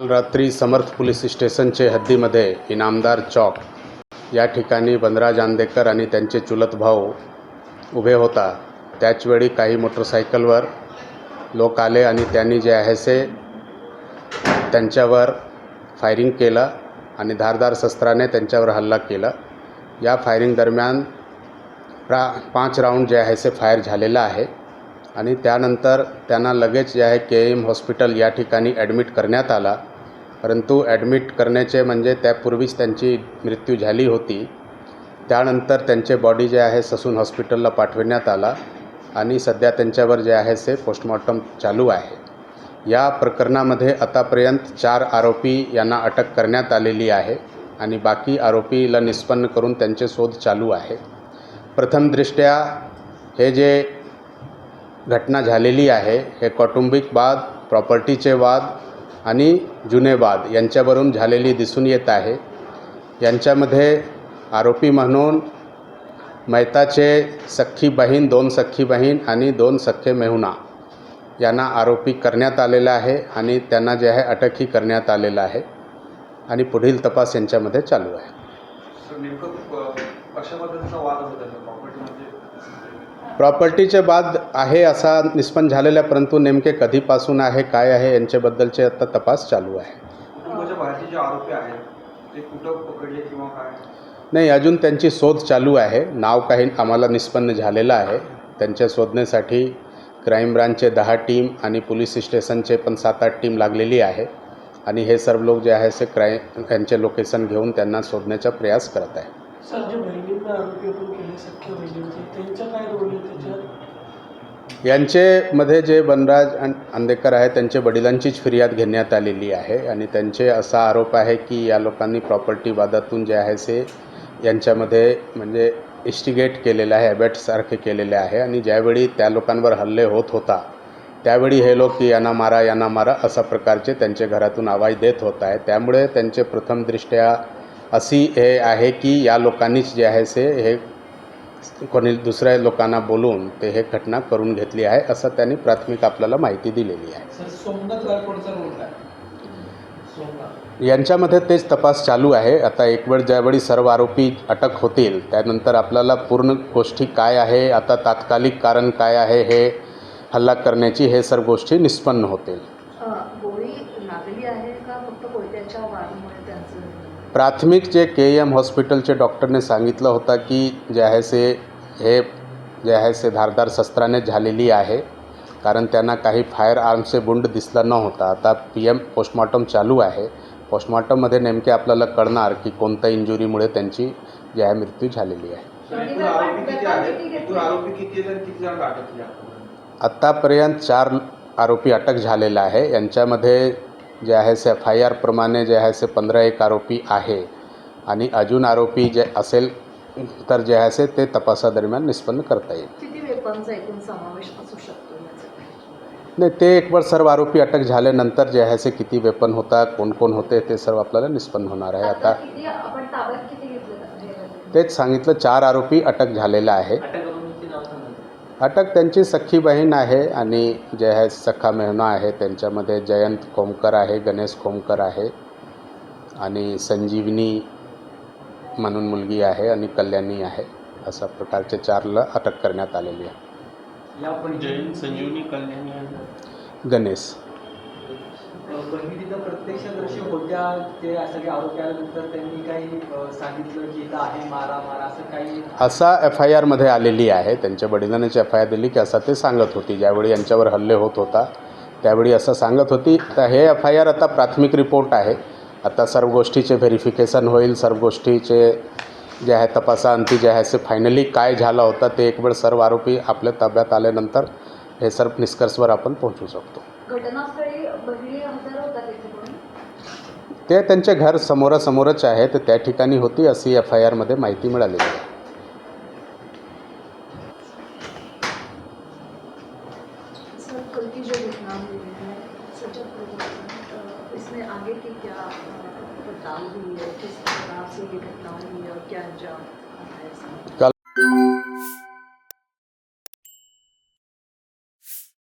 काल रात्री समर्थ पोलीस स्टेशनचे हद्दीमध्ये इनामदार चौक. या ठिकाणी वनराज आंदेकर आणि त्यांचे चुलत भाऊ उभे होता. त्याचवेळी काही मोटरसायकलवर लोक आले आणि त्यांनी जे आहे से त्यांच्यावर फायरिंग केलं आणि धारदार शस्त्राने त्यांच्यावर हल्ला केला. या फायरिंग दरम्यान रा पाच राऊंड जे आहे से फायर झालेलं आहे आणि त्यानंतर त्यांना लगेच जे आहे के एम हॉस्पिटल या ठिकाणी ॲडमिट करण्यात आला. परंतु ॲडमिट करण्याचे म्हणजे त्यापूर्वीच त्यांची मृत्यू झाली होती. त्यानंतर त्यांचे बॉडी जे आहे ससून हॉस्पिटलला पाठविण्यात आला आणि सध्या त्यांच्यावर जे आहे से पोस्टमॉर्टम चालू आहे. या प्रकरणामध्ये आतापर्यंत चार आरोपी यांना अटक करण्यात आलेली आहे आणि बाकी आरोपीला निष्पन्न करून त्यांचे शोध चालू आहे. प्रथमदृष्ट्या हे जे घटना झालेली आहे हे कौटुंबिक वाद प्रॉपर्टीचे वाद आणि जुने वाद यांच्यावरून झालेली दिसून येत आहे. यांच्यामध्ये आरोपी म्हणून मैताचे सख्खी बहीण दोन सख्खी बहीण आणि दोन सख्खे मेहुणा यांना आरोपी करण्यात आलेला आहे आणि त्यांना जे आहे अटकही करण्यात आलेलं आहे आणि पुढील तपास यांच्यामध्ये चालू आहे तर नेमकं प- कशा पद्धतीचा वाद होता त्या प्रॉपर्टीमध्ये प्रॉपर्टीचे वाद आहे असा निष्पन्न झालेला आहे, परंतु नेमके कधीपासून आहे काय आहे यांच्याबद्दलचे आता तपास चालू आहे. कुटुंबाच्या बाहेरचे जे आरोपी आहेत ते कुठं पकडले किंवा काय? नाही अजून त्यांची शोध चालू आहे. नाव काही आम्हाला निष्पन्न झालेलं आहे. त्यांच्या शोधण्यासाठी क्राईम ब्रांचचे दहा टीम आणि पोलीस स्टेशनचे पण सात आठ टीम लागलेली आहे. आणि हे सर्व लोक जे आहे ते क्राईम यांचे लोकेशन घेऊन त्यांना शोधण्याचा प्रयास करत आहे सर जे बहिणींना केले म्हणजे काय रोल आहे? त्याच्यात यांचेमध्ये जे वनराज आंदेकर आहे त्यांच्या वडिलांचीच फिर्याद घेण्यात आलेली आहे आणि त्यांचे असा आरोप आहे की या लोकांनी प्रॉपर्टी वादातून जे आहे से यांच्यामध्ये म्हणजे इस्टिगेट केलेलं आहे ॲबॅटसारखे केलेले आहे आणि ज्यावेळी त्या लोकांवर हल्ले होत होता त्यावेळी हे लोक की यांना मारा यांना मारा अशा प्रकारचे त्यांच्या घरातून आवाज देत होत आहे. त्यामुळे त्यांचे प्रथमदृष्ट्या अशी हे आहे की या लोकांनीच जे आहे से हे कोणी दुसऱ्या लोकांना बोलून ते हे घटना करून घेतली आहे असं त्यांनी प्राथमिक आपल्याला माहिती दिलेली आहे. यांच्यामध्ये तेच तपास चालू आहे. आता एक वेळ ज्यावेळी सर्व आरोपी अटक होतील त्यानंतर आपल्याला पूर्ण गोष्टी काय आहे आता तात्कालिक कारण काय आहे हे हल्ला करण्याची हे सर्व गोष्टी निष्पन्न होतील. अ, गोळी लागली आहे का? फक्त कोयत्याच्या वारूमुळे त्यांचं प्राथमिक जे के एम हॉस्पिटलचे डॉक्टरने सांगितलं होतं की जे आहे से हे जे आहे से धारदार शस्त्राने झालेली आहे कारण त्यांना काही फायर आर्मचे बुंड दिसला नव्हता आता पी एम पोस्टमॉर्टम चालू आहे. पोस्टमॉर्टममध्ये नेमके आपल्याला कळणार की कोणत्या इंजुरीमुळे त्यांची जे आहे मृत्यू झालेली आहे. आत्तापर्यंत चार आरोपी अटक झालेला आहे. यांच्यामध्ये जे आहे से एफ आय आरप्रमाणे जे आहे से पंधरा एक आरोपी आहे. आणि अजून आरोपी जे असेल तर जे आहे से ते तपासादरम्यान निष्पन्न करता येईल. किती वेपनचा एकूण समावेश असू शकतो याचा नाही? ते एक वेळ सर्व आरोपी अटक झाल्यानंतर जे आहे से किती वेपन होता कोण कोण होते ते सर्व आपल्याला निष्पन्न होणार आहे. आता किती आपण ताब्यात किती घेतलं तेच सांगितलं चार आरोपी अटक झालेला आहे. अटक त्यांची सख्खी बहीण आहे आणि जे आहे सखा मेहना आहे. त्यांच्यामध्ये जयंत खोमकर आहे गणेश खोमकर आहे आणि संजीवनी म्हणून मुलगी आहे आणि कल्याणी आहे. अशा प्रकारचे चारला अटक करण्यात आलेली आहे. जैन संजीवनी कल्याणी गणेश. बहिणी तिथं प्रत्यक्षदर्शी होत्या ते सगळे आरोपी आल्यानंतर त्यांनी काही सांगितलं की इथं आहे मारा मारा असं काही? असा एफ आय आरमध्ये आलेली आहे. त्यांच्या वडिलांनीच एफ आय आर दिली की असं ते सांगत होती. ज्यावेळी यांच्यावर हल्ले होत होता त्यावेळी असं सांगत होती. तर हे एफ आय आर आता प्राथमिक रिपोर्ट आहे. आता सर्व गोष्टीचे व्हेरिफिकेशन होईल. सर्व गोष्टीचे जे आहे तपासाअंती जे आहे ते फायनली काय झालं होतं ते एक वेळ सर्व आरोपी आपल्या ताब्यात आल्यानंतर हे सर्व निष्कर्षवर आपण पोहोचू शकतो. घटनास्थळी ते त्यांचे घर समोरासमोरच आहे तर त्या ठिकाणी होती अशी एफ आय आरमध्ये माहिती मिळालेली